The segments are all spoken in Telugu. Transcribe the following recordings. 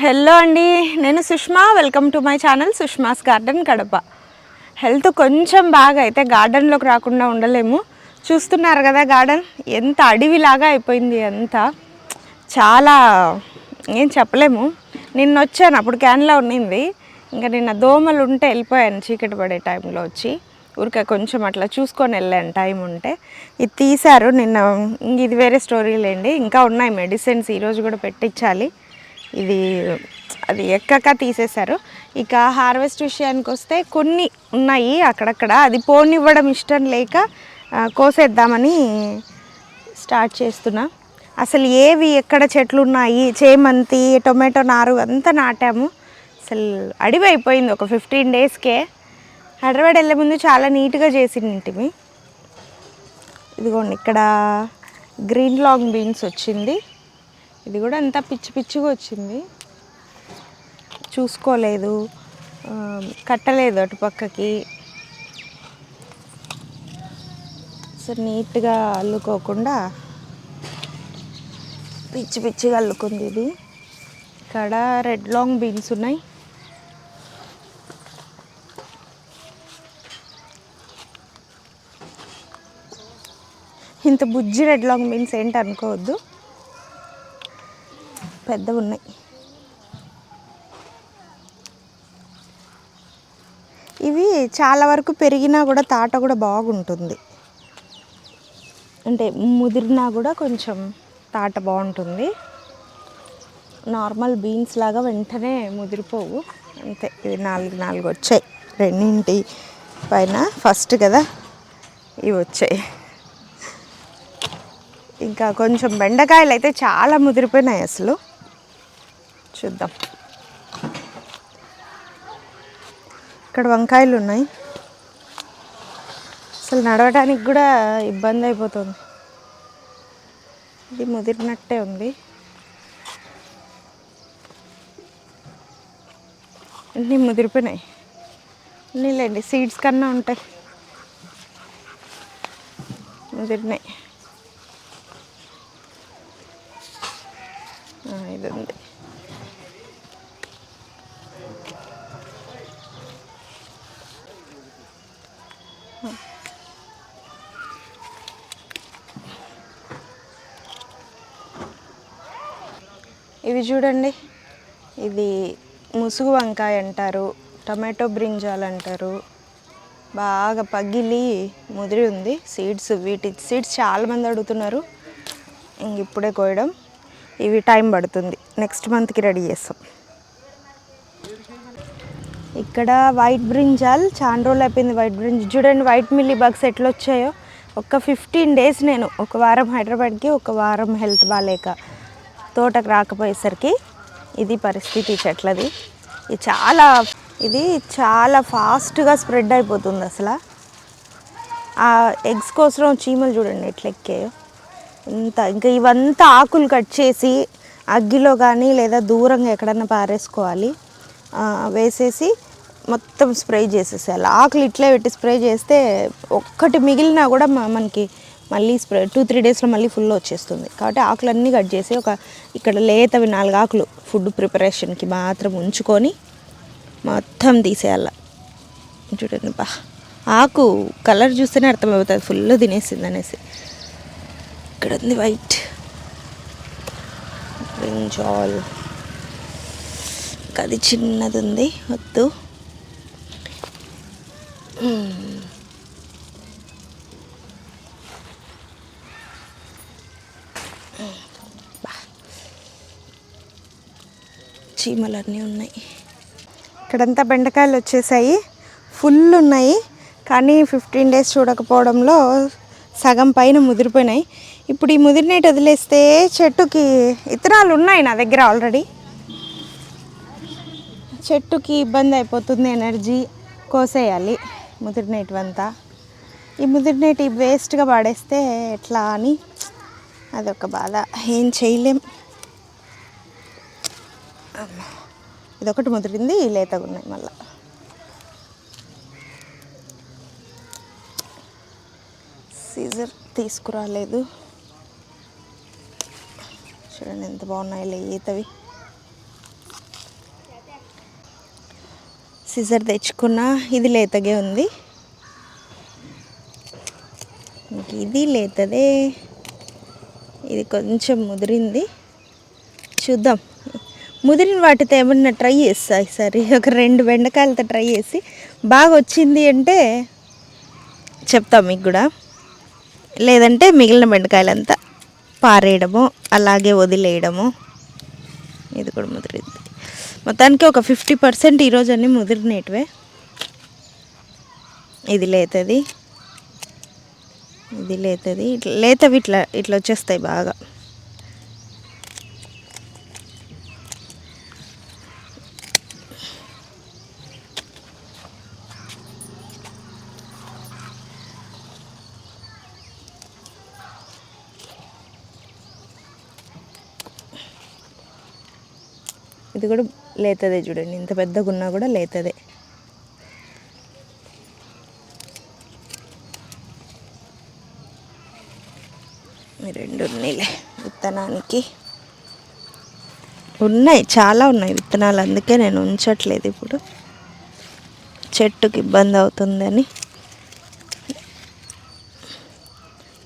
హలో అండి నేను Sushma. Welcome to my channel Sushma's garden Kadapa. Health కొంచెం బాగా అయితే గార్డెన్లోకి రాకుండా ఉండలేము. చూస్తున్నారు కదా గార్డెన్ ఎంత అడవిలాగా అయిపోయింది అంతా. చాలా ఏం చెప్పలేము. నిన్న వచ్చాను అప్పుడు క్యాన్లో ఉన్నింది. ఇంకా నిన్న దోమలు ఉంటే వెళ్ళిపోయాను చీకటి పడే టైంలో వచ్చి. ఊరికే కొంచెం అట్లా చూసుకొని వెళ్ళాను టైం ఉంటే. ఇది తీశారు నిన్న ఇంక ఇది వేరే స్టోరీ లేండి ఇంకా ఉన్నాయి మెడిసిన్స్ ఈరోజు కూడా పెట్టించాలి. ఇది అది ఎక్కక తీసేశారు. ఇక హార్వెస్ట్ విషయానికి వస్తే కొన్ని ఉన్నాయి అక్కడక్కడ. అది పోనివ్వడం ఇష్టం లేక కోసేద్దామని స్టార్ట్ చేస్తున్నా. అసలు ఏవి ఎక్కడ చెట్లు ఉన్నాయి చేమంతి టొమాటో నారు అంతా నాటాము. అసలు అడివి అయిపోయింది ఒక ఫిఫ్టీన్ డేస్కే. హైదరాబాద్ వెళ్ళే ముందు చాలా నీట్గా చేసింటిమి ఇదిగోండి ఇక్కడ గ్రీన్ లాంగ్ బీన్స్ వచ్చింది. ఇది కూడా అంత పిచ్చి పిచ్చిగా వచ్చింది. చూసుకోలేదు. కట్టలేదు అటు పక్కకి. సో నీట్గా అల్లుకోకుండా పిచ్చి పిచ్చిగా అల్లుకుంది ఇది. ఇక్కడ రెడ్ లాంగ్ బీన్స్ ఉన్నాయి. ఇంత బుజ్జి రెడ్ లాంగ్ బీన్స్ ఏంటి అనుకోవద్దు పెద్దవి ఉన్నాయి ఇవి చాలా వరకు పెరిగినా కూడా తాట కూడా బాగుంటుంది. అంటే ముదిరినా కూడా కొంచెం తాట బాగుంటుంది. నార్మల్ బీన్స్ లాగా వెంటనే ముదిరిపోవు. అంతే ఇవి నాలుగు నాలుగు వచ్చాయి. రెండింటి పైన ఫస్ట్ కదా ఇవి వచ్చాయి. ఇంకా కొంచెం బెండకాయలు అయితే చాలా ముదిరిపోయినాయి అసలు. చూద్దాం. ఇక్కడ వంకాయలు ఉన్నాయి. అసలు నడవడానికి కూడా ఇబ్బంది అయిపోతుంది. ఇది ముదిరినట్టే ఉంది. అన్నీ ముదిరిపోయినాయి. లేండి సీడ్స్ కన్నా ఉంటాయి. ముదిరినాయి. ఇది ఉంది. ఇవి చూడండి. ఇది ముసుగు వంకాయ అంటారు టమాటో బ్రింజాల్ అంటారు. బాగా పగిలి ముదిరి ఉంది. సీడ్స్ వీటి సీడ్స్ చాలామంది అడుగుతున్నారు. ఇంక ఇప్పుడే కోయడం. ఇవి టైం పడుతుంది. నెక్స్ట్ మంత్కి రెడీ చేస్తాం. ఇక్కడ వైట్ బ్రింజాల్ చాలా రోజులు అయిపోయింది వైట్ బ్రింజ్ చూడండి వైట్ మిల్లీ బగ్స్ ఎట్లా వచ్చాయో. ఒక ఫిఫ్టీన్ డేస్ నేను ఒక వారం హైదరాబాద్కి ఒక వారం హెల్త్ బాగాలేక తోటకు రాకపోయేసరికి ఇది పరిస్థితి చెట్లది. ఇది చాలా ఇది చాలా ఫాస్ట్గా స్ప్రెడ్ అయిపోతుంది అసలు. ఆ ఎగ్స్ కోసం చీమలు చూడండి ఎట్లా ఎక్కాయో. ఇంత ఇంకా ఇవంతా ఆకులు కట్ చేసి అగ్గిలో కానీ లేదా దూరంగా ఎక్కడన్నా పారేసుకోవాలి. వేసేసి మొత్తం స్ప్రే చేసేసేయాలి. ఆకులు ఇట్లే పెట్టి స్ప్రే చేస్తే ఒక్కటి మిగిలినా కూడా మనకి మళ్ళీ స్ప్రే టూ త్రీ డేస్లో మళ్ళీ ఫుల్ వచ్చేస్తుంది. కాబట్టి ఆకులన్నీ కట్ చేసి ఒక ఇక్కడ లేతవి నాలుగు ఆకులు ఫుడ్ ప్రిపరేషన్కి మాత్రం ఉంచుకొని మొత్తం తీసేయాల. చూడండి బా. ఆకు కలర్ చూస్తేనే అర్థమవుతుంది. ఫుల్ తినేసింది అనేసి. ఇక్కడ ఉంది వైట్ బ్రింజాల్ అది చిన్నది ఉంది. వద్దు. Hmm. చీమలన్నీ ఉన్నాయి. ఇక్కడంతా బెండకాయలు వచ్చేసాయి. ఫుల్ ఉన్నాయి. కానీ ఫిఫ్టీన్ డేస్ చూడకపోవడంలో సగం పైన ముదిరిపోయినాయి. ఇప్పుడు ఈ ముదిరినట్టు వదిలేస్తే చెట్టుకి ఇత్తనాలు ఉన్నాయి నా దగ్గర ఆల్రెడీ చెట్టుకి ఇబ్బంది అయిపోతుంది ఎనర్జీ కోసేయాలి ముదిరినేటివంతా. ఈ ముదిరినటి వేస్ట్గా పడేస్తే ఎట్లా అని అదొక బాధ. ఏం చేయలేం. ఇదొకటి ముదిరింది లేతగా ఉన్నాయి మళ్ళీ. సీజర్ తీసుకురాలేదు. చూడండి ఎంత బాగున్నాయి లేతవి. సిజర్ తెచ్చుకున్న ఇది లేతగే ఉంది. ఇంక ఇది లేతదే. ఇది కొంచెం ముదిరింది. చూద్దాం. ముదిరిన వాటితో ఏమన్నా ట్రై చేస్తా ఈసారి. ఒక రెండు బెండకాయలతో ట్రై చేసి బాగా వచ్చింది అంటే చెప్తాం మీకు కూడా. లేదంటే మిగిలిన బెండకాయలంతా పారేయడము అలాగే వదిలేయడము. ఇది కూడా ముదిరింది. మొత్తానికి ఒక ఫిఫ్టీ పర్సెంట్ ఈరోజు అన్నీ ముదిరినేటివే. ఇది లేతది. ఇది లేతది. ఇట్లా లేతవి ఇట్లా ఇట్లా వచ్చేస్తాయి బాగా. ఇది కూడా లేతదే చూడండి. ఇంత పెద్దగా ఉన్నా కూడా లేతదే. రెండు ఉన్నాయిలే విత్తనానికి. ఉన్నాయి చాలా ఉన్నాయి విత్తనాలు. అందుకే నేను ఉంచట్లేదు ఇప్పుడు. చెట్టుకి ఇబ్బంది అవుతుందని.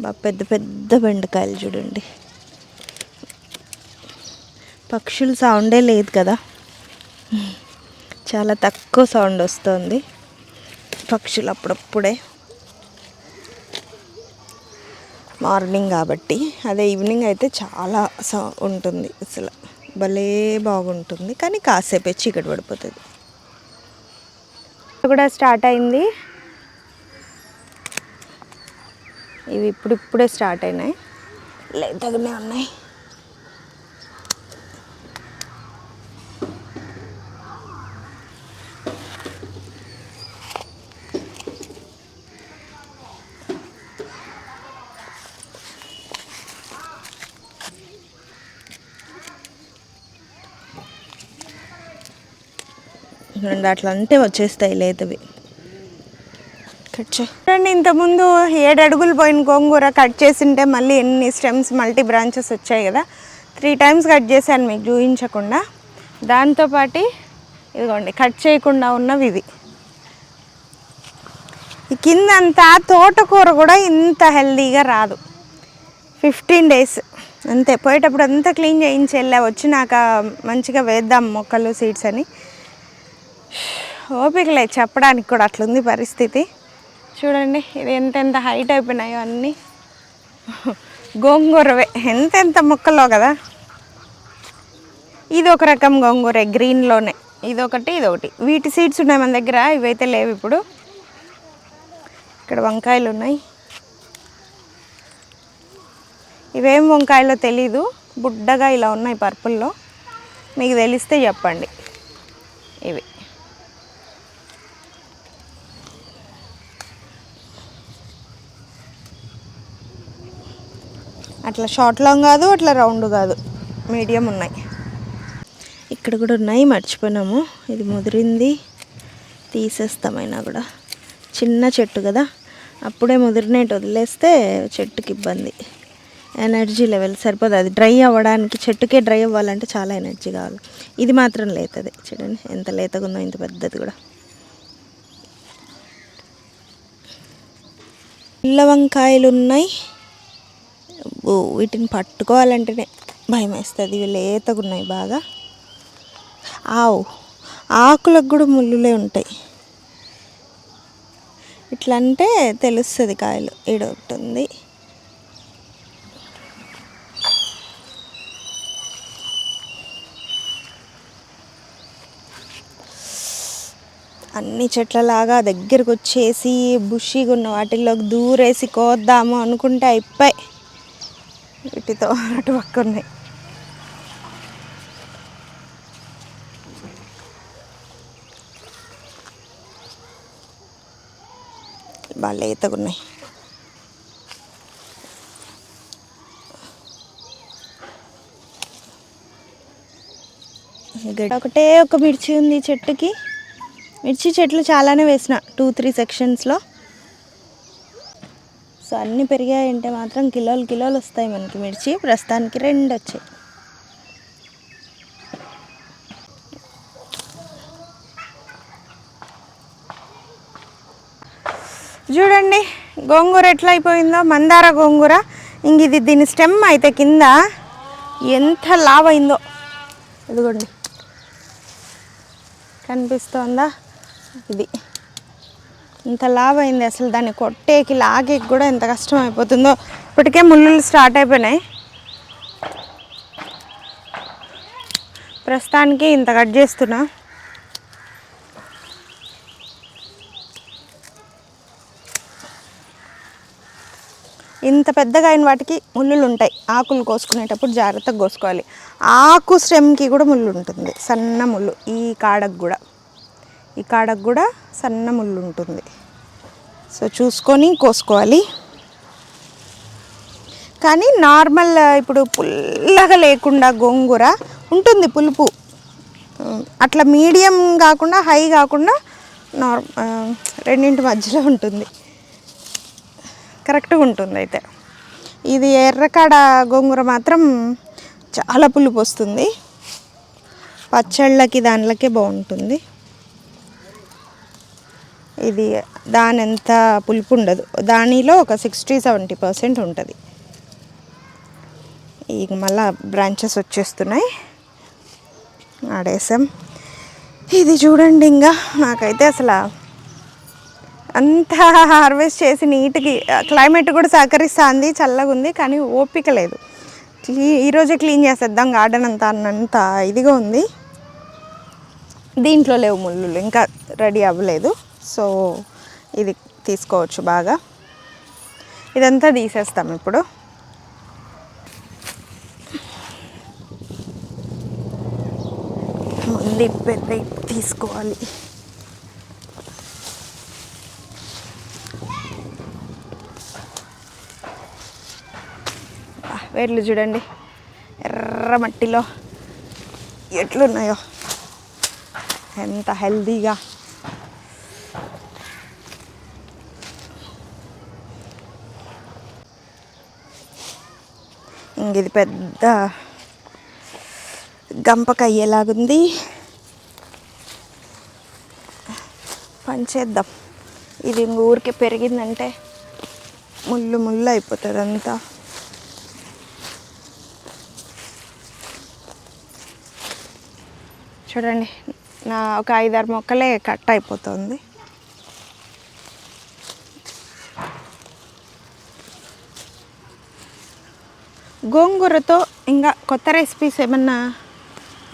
బాగా పెద్ద పెద్ద బెండకాయలు చూడండి. పక్షుల సౌండే లేదు కదా. చాలా తక్కువ సౌండ్ వస్తుంది పక్షులు అప్పుడప్పుడే. మార్నింగ్ కాబట్టి. అదే ఈవినింగ్ అయితే చాలా సౌ ఉంటుంది. అసలు భలే బాగుంటుంది. కానీ కాసేపే చీకటి పడిపోతుంది. కూడా స్టార్ట్ అయింది. ఇవి ఇప్పుడు ఇప్పుడే స్టార్ట్ అయినాయి. లేతగానే ఉన్నాయి. చూడండి అట్లా అంటే వచ్చేస్తాయి లేతవి. కట్ చేయి. చూడండి ఇంతకుముందు ఏడు అడుగులు పోయిన గోంగూర కట్ చేసింటే మళ్ళీ ఎన్ని స్టెమ్స్ మల్టీ బ్రాంచెస్ వచ్చాయి కదా? త్రీ టైమ్స్ కట్ చేశాను మీకు చూపించకుండా. దాంతోపాటి ఇదిగోండి కట్ చేయకుండా ఉన్నవి ఇవి. ఈ కిందంతా తోటకూర కూడా ఇంత హెల్దీగా రాదు. ఫిఫ్టీన్ డేస్ అంతే పోయేటప్పుడు అంతా క్లీన్ చేయించి వెళ్ళా వచ్చినాక మంచిగా వేద్దాం మొక్కలు సీడ్స్ అని. ఓపిక లేదు చెప్పడానికి కూడా అట్లుంది పరిస్థితి. చూడండి ఇది ఎంతెంత హైట్ అయిపోయినాయో అన్నీ. గోంగూరవే ఎంతెంత మొక్కలో కదా. ఇది ఒక రకం గోంగూర గ్రీన్లోనే ఇదొకటి ఇదొకటి. వీటి సీడ్స్ ఉన్నాయి మన దగ్గర ఇవైతే లేవు ఇప్పుడు. ఇక్కడ వంకాయలు ఉన్నాయి. ఇవేం వంకాయలో తెలీదు బుడ్డగా ఇలా ఉన్నాయి పర్పుల్లో. మీకు తెలిస్తే చెప్పండి. ఇవి. అట్లా షార్ట్ లాంగ్ కాదు అట్లా రౌండ్ కాదు. మీడియం ఉన్నాయి. ఇక్కడ కూడా ఉన్నాయి మర్చిపోయినాము. ఇది ముదిరింది. తీసేస్తామైనా కూడా. చిన్న చెట్టు కదా. అప్పుడే ముదిరినట్టు వదిలేస్తే చెట్టుకి ఇబ్బంది. ఎనర్జీ లెవెల్ సరిపోదు. అది డ్రై అవ్వడానికి చెట్టుకే డ్రై అవ్వాలంటే చాలా ఎనర్జీ కావాలి. ఇది మాత్రం లేతది. చూడండి ఎంత లేతగా ఉందో ఇంత పెద్దది కూడా. పిల్ల వంకాయలు ఉన్నాయి. వీటిని పట్టుకోవాలంటేనే భయం వేస్తుంది ఇవి లేతగా ఉన్నాయి బాగా. ఆవు ఆకులకు కూడా ముళ్ళులే ఉంటాయి. ఇట్లా అంటే తెలుస్తుంది కాయలు ఈడ ఒకటి ఉంది అన్ని చెట్లలాగా దగ్గరకు వచ్చేసి బుషిగా ఉన్న వాటిల్లోకి దూరేసి కోద్దాము అనుకుంటే అయిపోయి. వీటితో అటు పక్క ఉన్నాయి బాగా లేతగా ఉన్నాయి గడ్డ. ఒకటే ఒక మిర్చి ఉంది చెట్టుకి. మిర్చి చెట్లు చాలానే వేసిన టూ త్రీ సెక్షన్స్లో అన్నీ పెరిగాయంటే మాత్రం కిలోలు కిలోలు వస్తాయి మనకి మిర్చి. ప్రస్తుతానికి రెండు వచ్చాయి. చూడండి గోంగూర ఎట్లా అయిపోయిందో? మందార గోంగూర. ఇంక ఇది దీని స్టెమ్ అయితే కింద ఎంత లావైందో ఇదిగోండి. కనిపిస్తోందా? ఇది. ఇంత లావ్ అయింది అసలు దాన్ని కొట్టేకి లాగేకి కూడా ఎంత కష్టం అయిపోతుందో ఇప్పటికే ముళ్ళు స్టార్ట్ అయిపోయినాయి. ప్రస్తుతానికి ఇంత కట్ చేస్తున్నా. ఇంత పెద్దగా అయిన వాటికి ముళ్ళులు ఉంటాయి. ఆకులు కోసుకునేటప్పుడు జాగ్రత్తగా కోసుకోవాలి. ఆకు స్టెమ్కి కూడా ముళ్ళు ఉంటుంది. సన్న ముళ్ళు. ఈ కాడకు కూడా. ఈ కాడకు కూడా సన్న ముళ్ళు ఉంటుంది. సో చూసుకొని కోసుకోవాలి. కానీ నార్మల్ ఇప్పుడు పుల్లగా లేకుండా గోంగూర ఉంటుంది పులుపు. అట్లా మీడియం కాకుండా హై కాకుండా నార్ రెండింటి మధ్యలో ఉంటుంది. కరెక్ట్గా ఉంటుంది అయితే. ఇది ఎర్రకాడ గోంగూర మాత్రం చాలా పులుపు వస్తుంది. పచ్చళ్ళకి దానిలకే బాగుంటుంది. ఇది దాని అంత పులుపు ఉండదు దానిలో ఒక సిక్స్టీ సెవెంటీ పర్సెంట్ ఉంటుంది. ఇక మళ్ళా బ్రాంచెస్ వచ్చేస్తున్నాయి. ఆడేసాం. ఇది చూడండి ఇంకా. నాకైతే అసలు అంతా హార్వెస్ట్ చేసి నీట్కి క్లైమేట్ కూడా సహకరిస్తుంది చల్లగా ఉంది కానీ ఓపిక లేదు. క్లీ ఈరోజే క్లీన్ చేసేద్దాం గార్డెన్ అంతా అన్నంత ఇదిగా ఉంది. దీంట్లో లేవు ముళ్ళు ఇంకా రెడీ అవ్వలేదు. సో ఇది తీసుకోవచ్చు బాగా. ఇదంతా తీసేస్తాం ఇప్పుడు. ముందు పెద్ద తీసుకోవాలి. వేర్లు చూడండి. ఎర్ర మట్టిలో ఎట్లున్నాయో. ఎంత హెల్దీగా. ఇది పెద్ద గంపక అయ్యేలాగుంది పంచేద్దాం. ఇది ఇంక ఊరికే పెరిగిందంటే ముళ్ళు ముళ్ళు అయిపోతుంది అంతా. చూడండి నా ఒక ఐదారు మొక్కలే కట్ అయిపోతుంది. గోంగూరతో ఇంకా కొత్త రెసిపీస్ ఏమన్నా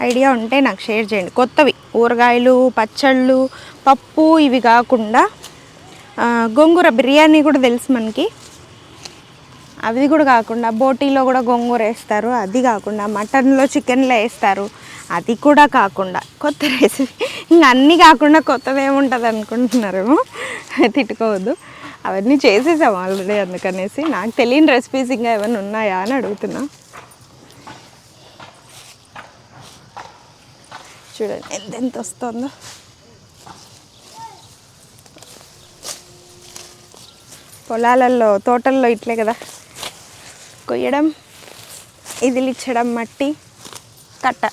ఐడియా ఉంటే నాకు షేర్ చేయండి. కొత్తవి ఊరగాయలు పచ్చళ్ళు పప్పు ఇవి కాకుండా గోంగూర బిర్యానీ కూడా తెలుసు మనకి. అవి కూడా కాకుండా బోటీలో కూడా గోంగూర వేస్తారు. అది కాకుండా మటన్లో చికెన్లో వేస్తారు. అది కూడా కాకుండా కొత్త రెసిపీ ఇంకా అన్నీ కాకుండా కొత్తది ఏముంటుంది అనుకుంటున్నారేమో? తిట్టుకోవద్దు. అవన్నీ చేసేసాం ఆల్రెడీ అందుకనేసి. నాకు తెలియని రెసిపీస్ ఇంకా ఏమైనా ఉన్నాయా అని అడుగుతున్నా. చూడండి ఎంత ఎంత వస్తుందో. పొలాలలో తోటల్లో ఇట్లే కదా. కొయ్యడం ఇదిలిచ్చడం మట్టి కట్ట.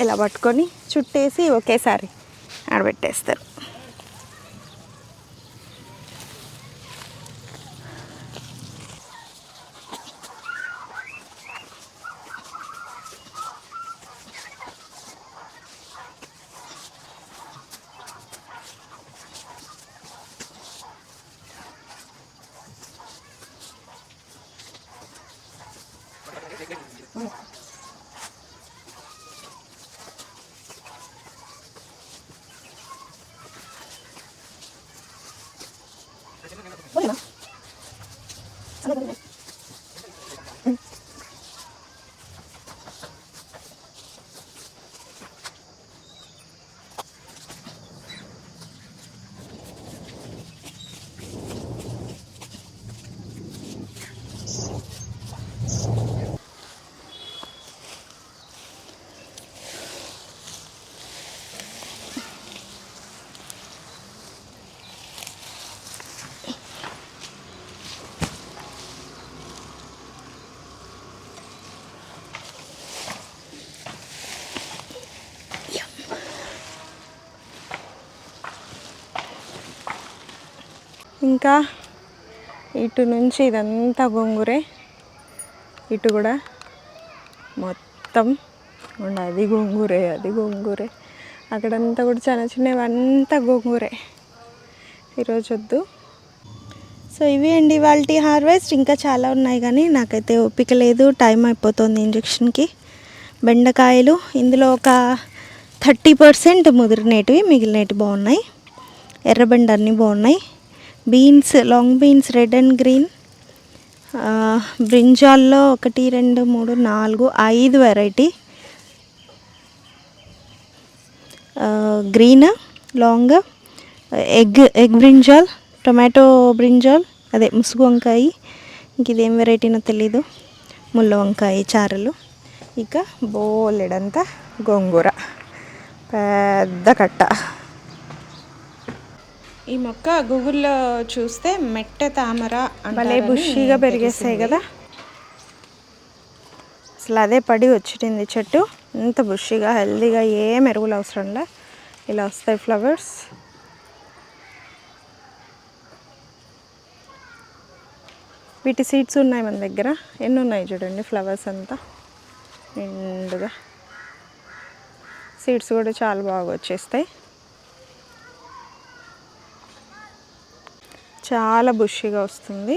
ఇలా పట్టుకొని చుట్టేసి ఒకేసారి ఆడబెట్టేస్తారు. ఇంకా ఇటు నుంచి ఇదంతా గోంగూరే ఇటు కూడా మొత్తం ఉండ అది గోంగూరే అది గోంగూరే. అక్కడంతా కూడా చిన్న చిన్నవి అంతా గోంగూరే. ఈరోజు వద్దు. సో ఇవి అండి వాళ్ళ హార్వెస్ట్. ఇంకా చాలా ఉన్నాయి కానీ నాకైతే ఓపిక లేదు. టైం అయిపోతుంది ఇంజక్షన్కి. బెండకాయలు ఇందులో ఒక థర్టీ పర్సెంట్ ముదిరినేటివి మిగిలినవి బాగున్నాయి. ఎర్రబెండ అన్నీ బాగున్నాయి. Beans long beans red and green బ్రింజాల్లో ఒకటి రెండు మూడు నాలుగు ఐదు variety green long egg egg brinjal tomato brinjal అదే ముసుగు వంకాయ. ఇంక ఇదేం వెరైటీనో తెలీదు. ముళ్ళ వంకాయ చారులు. ఇక బోలెడంతా గోంగూర. పెద్ద కట్ట. ఈ మొక్క గూగుల్లో చూస్తే మెట్ట తామర భలే బుషిగా పెరిగేస్తాయి కదా. అసలు అదే పడి వచ్చింది చెట్టు. ఇంత బుషిగా హెల్దీగా ఏం ఎరువులు అవసరంలే ఇలా వస్తాయి ఫ్లవర్స్. వీటి సీడ్స్ ఉన్నాయి మన దగ్గర. ఎన్ని ఉన్నాయి చూడండి ఫ్లవర్స్ అంతా. నిండుగా. సీడ్స్ కూడా చాలా బాగా వచ్చేస్తాయి. చాలా బుషిగా వస్తుంది.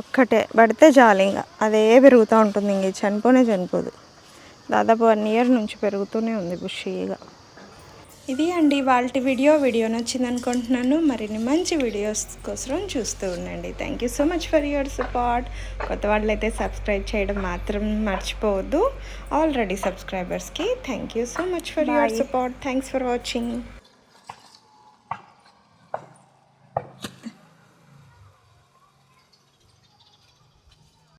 ఒక్కటే పడితే చాలు ఇంకా అదే పెరుగుతూ ఉంటుంది ఇంక చనిపోనే చనిపోదు. దాదాపు వన్ ఇయర్ నుంచి పెరుగుతూనే ఉంది బుషిగా. ఇది అండి వాళ్ళ వీడియో. వీడియో నచ్చింది అనుకుంటున్నాను మరిన్ని మంచి వీడియోస్ కోసం చూస్తూ ఉండండి. Thank you so much for your support కొత్త వాళ్ళైతే సబ్స్క్రైబ్ చేయడం మాత్రం మర్చిపోవద్దు. ఆల్రెడీ సబ్స్క్రైబర్స్కి thank you so much for your support thanks for watching